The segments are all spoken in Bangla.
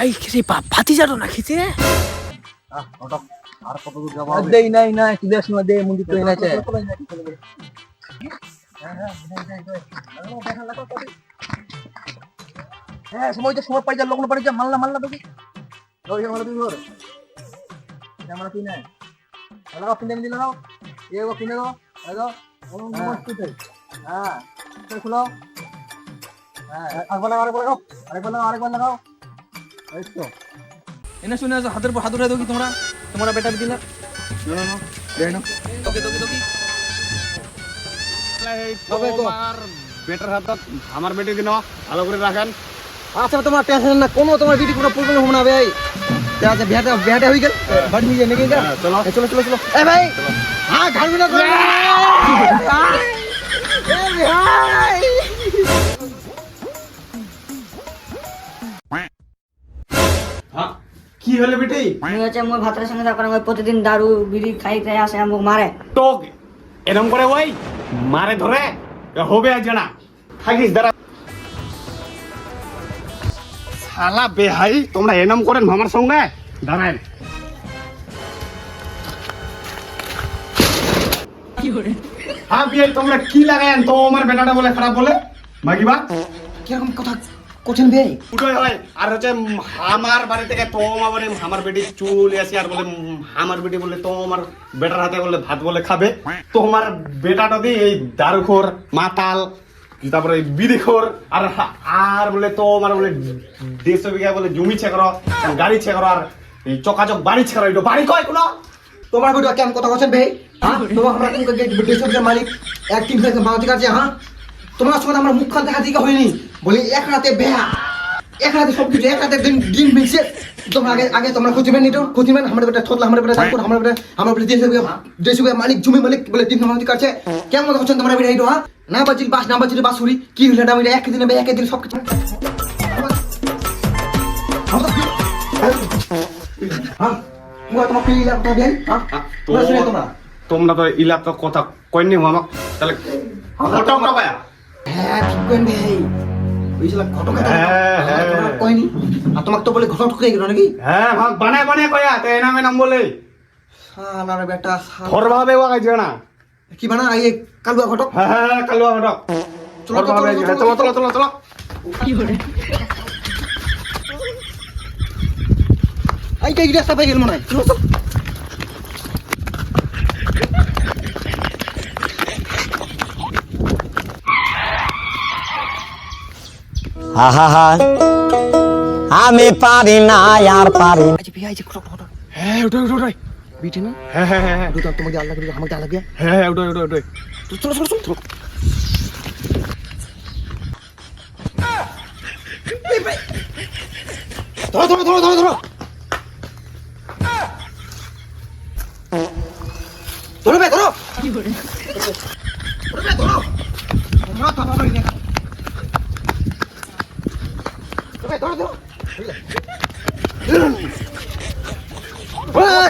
আই রে বাপ ভাতি যাটো নাখিছে আর কত দূর যাব? দেই নাই না একটু দেশ না দে মুন্ডি তো এনেছে হ্যাঁ সময় যা সময় পাই যা লগ্ন পাই যা মাল্লা মাল্লা তোকে ওই আমার তুই ধর আমার তুই নাই। লাগাও পিনে দিলে লাগাও এগো পিনে দাও লাগাও হ্যাঁ। তো খুলো। হ্যাঁ আরেকবার লাগাও আরেকবার লাগাও। আরেকবার লাগাও আরেকবার লাগাও। এনে শুনে আছো হাতের উপর হাত উঠাই কি তোমরা তোমরা বেটা দিলা বেটার হাতত আমার বেটি দিন ভালো করে রাখেন আচ্ছা তোমার টেনশন না কোনো তোমার বিটি কোনো প্রবলেম হবে না ভাই আচ্ছা বিয়াটা বিয়াটা হয়ে গেল বাড়ি নিয়ে নাকি যা চলো চলো চলো চলো এ ভাই হ্যাঁ ঘাড়বি না করে হ্যাঁ, হলো বেটি? আমি হচ্ছে মোর ভাতের সঙ্গে তারপরে আমি প্রতিদিন দারু বিড়ি খাই খাই আসে আমাকে মারে তো এরম করে ওই মারে ধরে হবে আজ না থাকিস দাঁড়া শালা বেহাই তোমরা এরম করেন আমার সঙ্গে। দাঁড়ায় হ্যাঁ বিয়াই তোমরা কি লাগায়েন তো আমার বেটাটা বলে খারাপ বলে। মাগিবা। কীরকম কথা কঠিন ভাই উঠোই হয়। আর হচ্ছে আমার বাড়ি থেকে তো আমার আমার বেটি চুল আসি আর বলে আমার বেটি বলে তো আমার বেটার হাতে বলে ভাত বলে খাবে। তো আমার বেটাটা দিয়ে এই দারুখোর মাতাল তারপরে এই বিড়িখোর আর আর বলে তো আমার বলে দেড়শো বিঘা বলে জমি ছেকর গাড়ি ছেকর আর এই চকাচক বাড়ি ছেকর এটা বাড়ি কয় কোনো? তোমার ভিডিও কেমন কথা বলছেন ভাই হ্যাঁ? তোমার আমরা মালিক। এক টিম থেকে বাংলাদেশ কাছে হ্যাঁ? তোমার সঙ্গে আমার মুখখান দেখা দিকে হয়নি। বলি এক রাতে বেহা। এক রাতে সব কিছু এক রাতে দিন দিন মিলছে। তোমরা আগে আগে তোমরা খুঁজবেন এটা খুঁজবেন আমার বেটা থতলা আমার বেটা তারপর আমার বেটা আমার বেটা দেশের দেশের মালিক জমি মালিক বলে দিন আমাদের কাছে কেমন বলছেন তোমরা বেটা এইটো হ্যাঁ? না বাজিল বাস না বাজিল বাসুরি। কি হইল না হইল একদিনে বে একদিন সব কিছু হ্যাঁ? মুয়া তোমার দেন হ্যাঁ? তোমরা তোমরা। তোমরা তো ইলাকা কথা কয়নি আমাক তাহলে না হ্যাঁ ঠিক করেন ভাই শালা ঘটক হ্যাঁ, হ্যাঁ। কয়নি? আর তোমাকে তো বলে ঘটক ঠকে গেল নাকি? হ্যাঁ ভাগ বানায় বানায় কয়া তে নামে নাম বলে। শালার বেটা শালা। থর ভাবে ওয়া গাইছে না। কি বানা? এই কালুয়া ঘটক। হ্যাঁ হ্যাঁ ঘটক। চলো, চলো। চলো, চলো চলো চলো চলো। এই কে রাস্তা পাই গেল মনে হয়। চলো, চলো। আহা আমি পারি না আর পারি না। যে ভাই হ্যাঁ ওটাই ওটাই ওটাই বিটে না? হ্যাঁ হ্যাঁ হ্যাঁ হ্যাঁ। দুটো তোমাকে আল্লাহ করে আমাকে আল্লাহ দিয়া হ্যাঁ ওটাই ওটাই ওটাই তো চলো চলো চলো ধরো ধরো ধরো ধরো ধরো। ধরো ভাই ধরো। ধরো ভাই, ধরো ধরো, ধরো, ধরো, ধরো। ধরো ধরো, ধরো।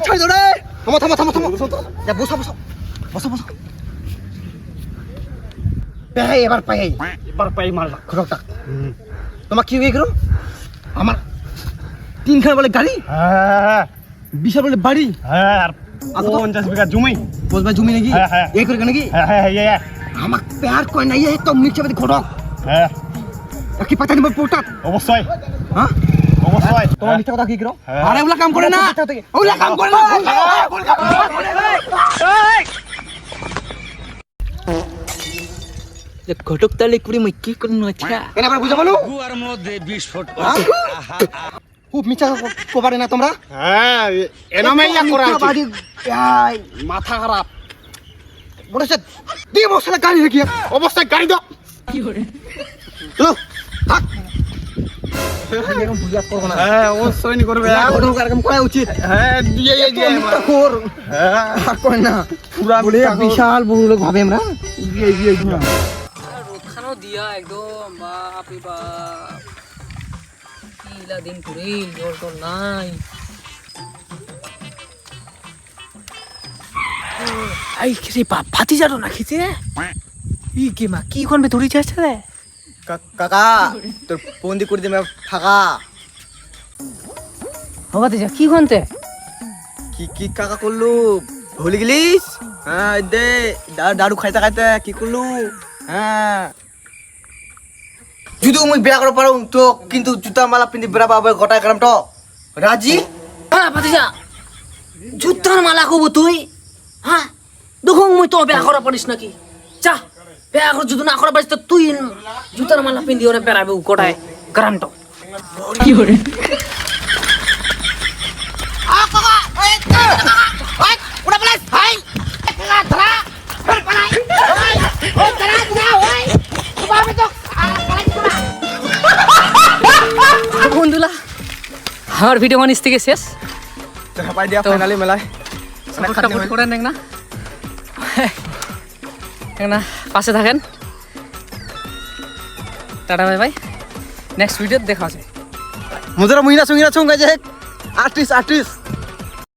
ছাড়ি দাও রে। থামো থামো থামো থামো। যা বসো। বসো বসো। বসো পাই এবার পাই এবার পাই মারলা ঘটকটা তোমার কি হয়ে গেল আমার তিনখানা বলে গাড়ি হ্যাঁ। বিশাল বলে বাড়ি। হ্যাঁ আর? পঞ্চাশ বিঘা জমি। বসবা জমি নাকি? হ্যাঁ। এই করে নাকি? হ্যাঁ প্যার কয় নাই এই তো বাদি ঘটক হ্যাঁ। কি পাতা নিব পোটাত অবশ্যই। হ্যাঁ? অবশ্যই। তোমার মিথ্যা কথা কি করো হ্যাঁ। আরে ওগুলা কাম করে না। ওগুলা কাম করে না। ঘটক তালে কুড়ি মই কি করুন আচ্ছা? এনে আবার বুঝা বলো গুয়ার মধ্যে বিস্ফোট খুব মিথ্যা কোবারে না তোমরা? হ্যাঁ এনামে ইয়া করা মাথা খারাপ। মনে হচ্ছে দিয়ে বসে গাড়ি রেখে অবশ্যই গাড়ি দাও। এরকম করা হ্যাঁ হ্যাঁ না। পুরা বিশাল বহু লোক ভাবে আমরা। রোদখানো দিয়া একদম বাপ বাপ। কিলা দিন করে জল টল নাই। আই রে বাপ ভাতি নাখিছে ই কি মা কি কোন বে ধরি যাচ্ছে রে কাকা তোর বন্দি করে দিবে ফাঁকা। হবাতে যা কি কি কি কাকা করলু? ভুলে গেলিস? হ্যাঁ দে দারু খাইতে খাইতে কি করলু? হ্যাঁ। যদি মুই বিয়া করতে পারো তো কিন্তু জুতা মালা পিন্ধি বেড়া পাবে গোটায় গ্রাম তো। রাজি? হ্যাঁ ভাতিজা। জুতার মালা কব তুই? হ্যাঁ দেখুন মুই তো বেয়া করা পারিস নাকি? করে যদি না করা পারিস তো তুই জুতার মালা পিন্ধি ওরে বেড়াবে গোটায় গ্রামটো। কি করে বন্ধুলা আমার ভিডিও মানিস থেকে শেষ। পাই দিয়া ফাইনালি মেলায়। না। দেখ না পাশে থাকেন। টাটা ভাই ভাই নেক্সট ভিডিও দেখা আছে মুজরা মহিলা সঙ্গীরা ছুঙ্গা যে আর্টিস্ট আর্টিস্ট